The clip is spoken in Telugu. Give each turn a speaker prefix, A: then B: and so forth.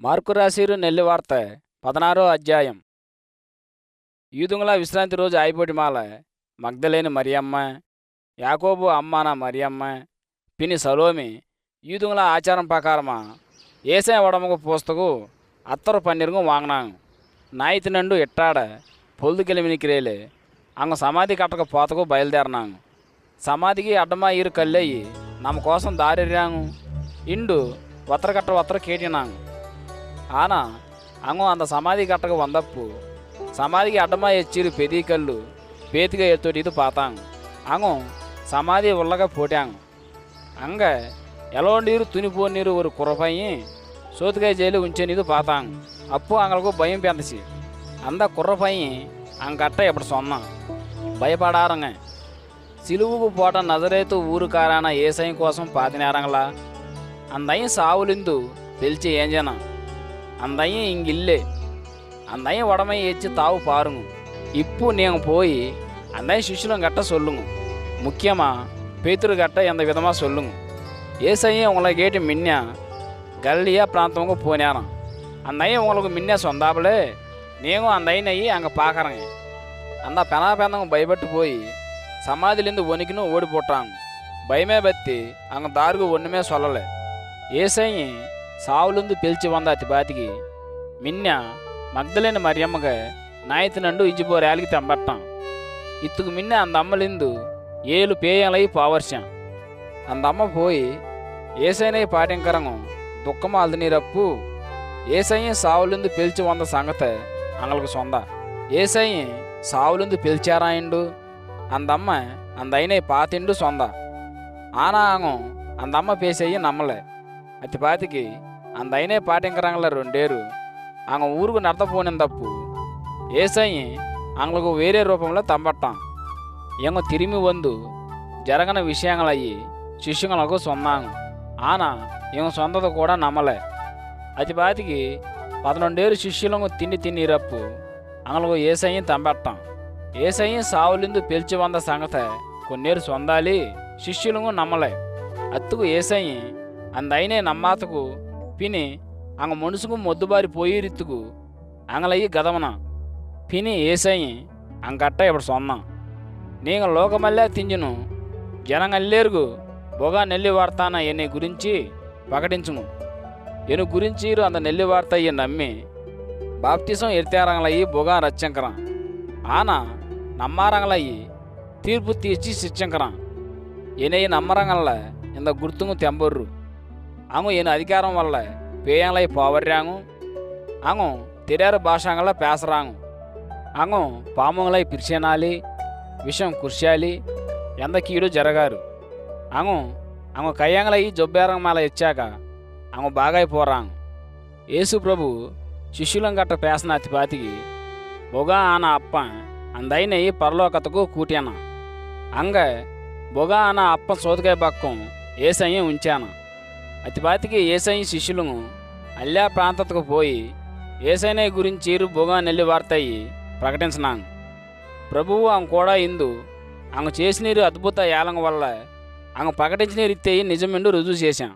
A: మార్కు రాసిరు నెల్లి వార్త పదనారో అధ్యాయం. ఈదుంగల విశ్రాంతి రోజు అయిపోటి మాల మగ్ధలేని మరియమ్మ యాకోబు అమ్మాన మరియమ్మ పిని సలోమి ఈదుంగల ఆచారం ప్రకారమా ఏసే ఉడమకు పోస్తకు అత్తరు పన్నీరుగు వాங்கிనాను నాయతి నండు ఎట్టాడ పొల్దుకెలిమినికిరేలే అంగ సమాధి కట్టక పోతకు బయలుదేరినాను సమాధికి అడ్డమా ఈరు కళ్ళయ్యి నమ్మ కోసం దారిరాను ఇండు ఒత్తరకట్ట ఒత్తర కేటినాను ఆనా అంగం అంత సమాధి కట్టక వందప్పు. సమాధికి అడ్డమా ఎచ్చిరు పెది కళ్ళు పేతిగా ఎత్తోటి பார்த்தாங்க పాతాం. అంగం సమాధి ఉల్లగా పోటాంగ్ అంగ நீர் నీరు తునిపో నీరు ஒரு కుర్రపయ్యి సోతుకాయ జైలు ఉంచేనిది పాతాం. అప్పు అంగలకు భయం పెందసి. అంద కుర్రపయ్యి అంగట్ట ఇప్పుడు సొన్న. భయపడారంగ. సిలువుకు పోట నజరేతు ఊరు కారాన ఏసయం కోసం పాతినారంగలా? అందయ్య సావులిందు పిలిచి அந்த ஐயன் இங்கே இல்லை. அந்த ஐயன் உடமையை ஏச்சு தாவு பாருங்க. இப்போ நீங்கள் போய் அந்த ஐயன் சிஷ்யலம் கட்ட சொல்லுங்க. முக்கியமாக பேத்துரு கட்ட எந்த விதமாக சொல்லுங்க. ஏசையும் உங்களை கேட்டு முன்ன கல்லியா பிராந்தவங்க போனாராம். அந்த ஐயன் உங்களுக்கு முன்ன சொந்தாப்புல? நீங்கள் அந்த ஐயனை அங்கே பார்க்குறேங்க அந்த பெனா பேந்தவங்க பயப்பட்டு போய் சமாதிலேருந்து ஒனிக்கணும் ஓடி போட்டாங்க. பயமே பற்றி அங்கே தாருக்கு ஒன்றுமே சொல்லலை. ஏசையும் సావులందు పిలిచి వంద అతి బాతికి మిన్న మగ్ధలేని మరియమ్మగ నాయతి నండు ఇజ్జిపో ర్యాలికి తెంబట్టాం. ఇత్తుకు మిన్న అందమ్మలిందు ఏలు పేయలై పావర్షం అందమ్మ పోయి ఏసైనై పాటింకరంగం దుఃఖమాలది నీరప్పు ఏసయ్య సావులందు పిలిచి వంద సంగతి అంగలకు సొంద. ఏసయ్య సావులందు పిలిచారాయిండు అందమ్మ అందైనై పాతిండు సొంద. ఆనా అంగం అందమ్మ పేసయ్యి నమ్మలే. అతి அந்த பாட்டிங்கிறாங்கள ரெண்டேரு அவங்க ಊರಿಗೆ நடத்த తప్పు. ఏసయ్యి అంగలకు వేరే రూపంలో తంబట్టాం. ఎంగ తిరిమి వందు జరగన విషయంలయ్యి శిష్యులకు సొన్నాను ఆన ఏం సొంత కూడా నమ్మలే. అతి బాతికి పదనొండేరు శిష్యులకు తిండి తిన్నిరప్పు అంగలకు ఏసయ్యి తంబట్టాం. ఏసయ్యి సావులిందు పిలిచి వంద సంగత కొన్నేరు సొందాలి శిష్యులకు నమ్మలే. అత్తుకు ఏసయ్యి అందైనే నమ్మాతకు పిని అంగ మనుసుకు మొద్దుబారి పోయిరిత్తుకు అంగలయ్యి గదమన పిని ఏసయ్యి అంగట్ట ఇప్పుడు సొన్నాం నీగ లోకమల్లే తింజును జనంగల్లేరుగు బొగా నెల్లి వార్తాన ఎన్ని గురించి ప్రకటించుము ఎను గురించీరు అంత నెల్లి వార్త అయ్యి నమ్మి బాప్తిసం ఎరితేరంగలయ్యి బొగా రచ్చంకరం ఆన నమ్మారంగలయ్యి తీర్పు తీర్చి శిక్షంకరం ఎనయ్యి నమ్మరంగల్ల ఇంత గుర్తుంగు తెంబొర్రు అంగు ఈయన అధికారం వల్ల పేయంలై పోవర్రాంగు అంగు తెరారు భాషాంగల పేసరాంగు అంగు పాముంగలై పిరిచేనాలి విషం కుర్శాలి ఎంత కీడు జరగారు అంగు అంగు కయ్యంగలై జొబ్బేరం మేళ ఇచ్చాక అంగు బాగైపోరాంగు యేసు ప్రభు శిష్యులం గట్ట పేసన అతిపాతికి బొగా ఆన అప్ప అందైనయి పరలోకతకు కూట్యాన అంగ బొగా ఆన అప్ప సోదకాయ పక్కం ఏసయ్య ఉంచాన అతిపాతికి ఏసై శిష్యులను అల్లా ప్రాంతకు పోయి ఏసైన గురించి భోగా నెల్లి వార్తయి ప్రకటించినాం ప్రభువు ఆమె కూడా ఇందు ఆమె చేసిన అద్భుత యాలం వల్ల ఆమె ప్రకటించిన రీతి నిజమెండు రుజువు చేశాం